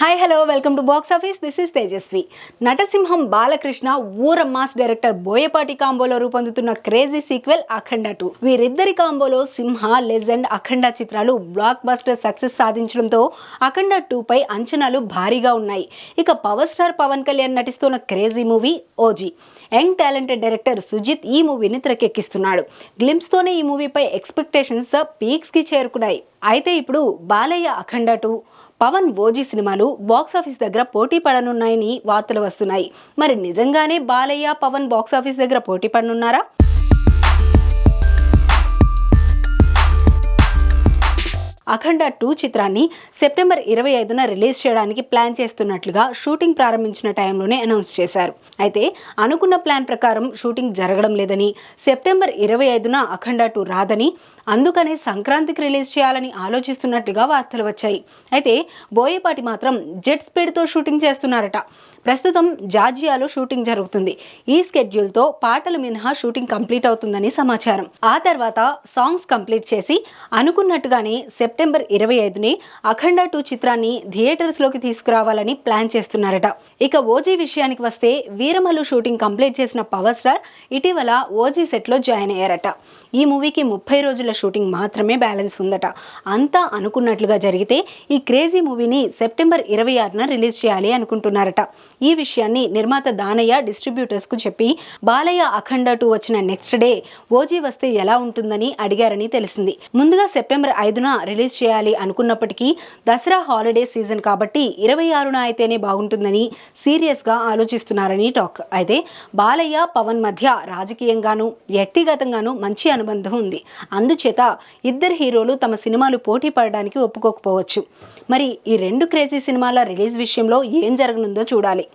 Hi hello welcome to box office this is Tejaswi నటసింహం Balakrishna ఊర mass director Boyapati కాంబోలో రూపొందుతున్న crazy sequel అఖండ two వీరిద్దరి కాంబోలో సింహ legend అఖండ చిత్రాలు block buster success సాధించడంతో అఖండ two pi అంచనాలు భారీగా ఉన్నాయి. ఇక పవర్ స్టార్ పవన్ కళ్యాణ్ నటిస్తున్న crazy movie OG young talented director Sujith ఈ మూవీని తెరకెక్కిస్తున్నాడు. గ్లిమ్స్తోనే ఈ మూవీపై ఎక్స్పెక్టేషన్స్ పీక్స్కి చేరుకున్నాయి. అయితే ఇప్పుడు బాలయ్య అఖండ టూ పవన్ ఓజీ సినిమాలు బాక్స్ ఆఫీస్ దగ్గర పోటీ పడనున్నాయని వార్తలు వస్తున్నాయి. మరి నిజంగానే బాలయ్య పవన్ బాక్స్ ఆఫీస్ దగ్గర పోటీ పడనున్నారా? అఖండ టూ చిత్రాన్ని సెప్టెంబర్ ఇరవై ఐదున రిలీజ్ చేయడానికి ప్లాన్ చేస్తున్నట్లుగా షూటింగ్ ప్రారంభించిన టైంలోనే అనౌన్స్ చేశారు. అయితే అనుకున్న ప్లాన్ ప్రకారం షూటింగ్ జరగడం లేదని సెప్టెంబర్ ఇరవై ఐదున అఖండ టూ రాదని అందుకనే సంక్రాంతికి రిలీజ్ చేయాలని ఆలోచిస్తున్నట్లుగా వార్తలు వచ్చాయి. అయితే బోయపాటి మాత్రం జెట్ స్పీడ్తో షూటింగ్ చేస్తున్నారట. ప్రస్తుతం జార్జియాలో షూటింగ్ జరుగుతుంది. ఈ స్కెడ్యూల్తో పాటలు మినహా షూటింగ్ కంప్లీట్ అవుతుందని సమాచారం. ఆ తర్వాత సాంగ్స్ కంప్లీట్ చేసి అనుకున్నట్టుగానే సెప్టెంబర్ సెప్టెంబర్ ఇరవై ఐదునే అఖండ టూ చిత్రాన్ని థియేటర్స్లోకి తీసుకురావాలని ప్లాన్ చేస్తున్నారట. ఇక ఓజీ విషయానికి వస్తే వీరమల్లు షూటింగ్ కంప్లీట్ చేసిన పవర్ స్టార్ ఇటీవల ఓజీ సెట్లో జాయిన్ అయ్యారట. ఈ మూవీకి ముప్పై రోజుల షూటింగ్ మాత్రమే బ్యాలెన్స్ ఉందట. అంతా అనుకున్నట్లుగా జరిగితే ఈ క్రేజీ మూవీని సెప్టెంబర్ ఇరవై ఆరున రిలీజ్ చేయాలి అనుకుంటున్నారట. ఈ విషయాన్ని నిర్మాత దానయ్య డిస్ట్రిబ్యూటర్స్కు చెప్పి బాలయ్య అఖండ టూ వచ్చిన నెక్స్ట్ డే ఓజీ వస్తే ఎలా ఉంటుందని అడిగారని తెలిసింది. ముందుగా సెప్టెంబర్ ఐదున రిలీజ్ రిలీజ్ చేయాలి అనుకున్నప్పటికీ దసరా హాలిడే సీజన్ కాబట్టి ఇరవై ఆరున అయితేనే బాగుంటుందని సీరియస్గా ఆలోచిస్తున్నారని టాక్. అయితే బాలయ్య పవన్ మధ్య రాజకీయంగానూ వ్యక్తిగతంగాను మంచి అనుబంధం ఉంది. అందుచేత ఇద్దరు హీరోలు తమ సినిమాలు పోటీ పడడానికి ఒప్పుకోకపోవచ్చు. మరి ఈ రెండు క్రేజీ సినిమాల రిలీజ్ విషయంలో ఏం జరగనుందో చూడాలి.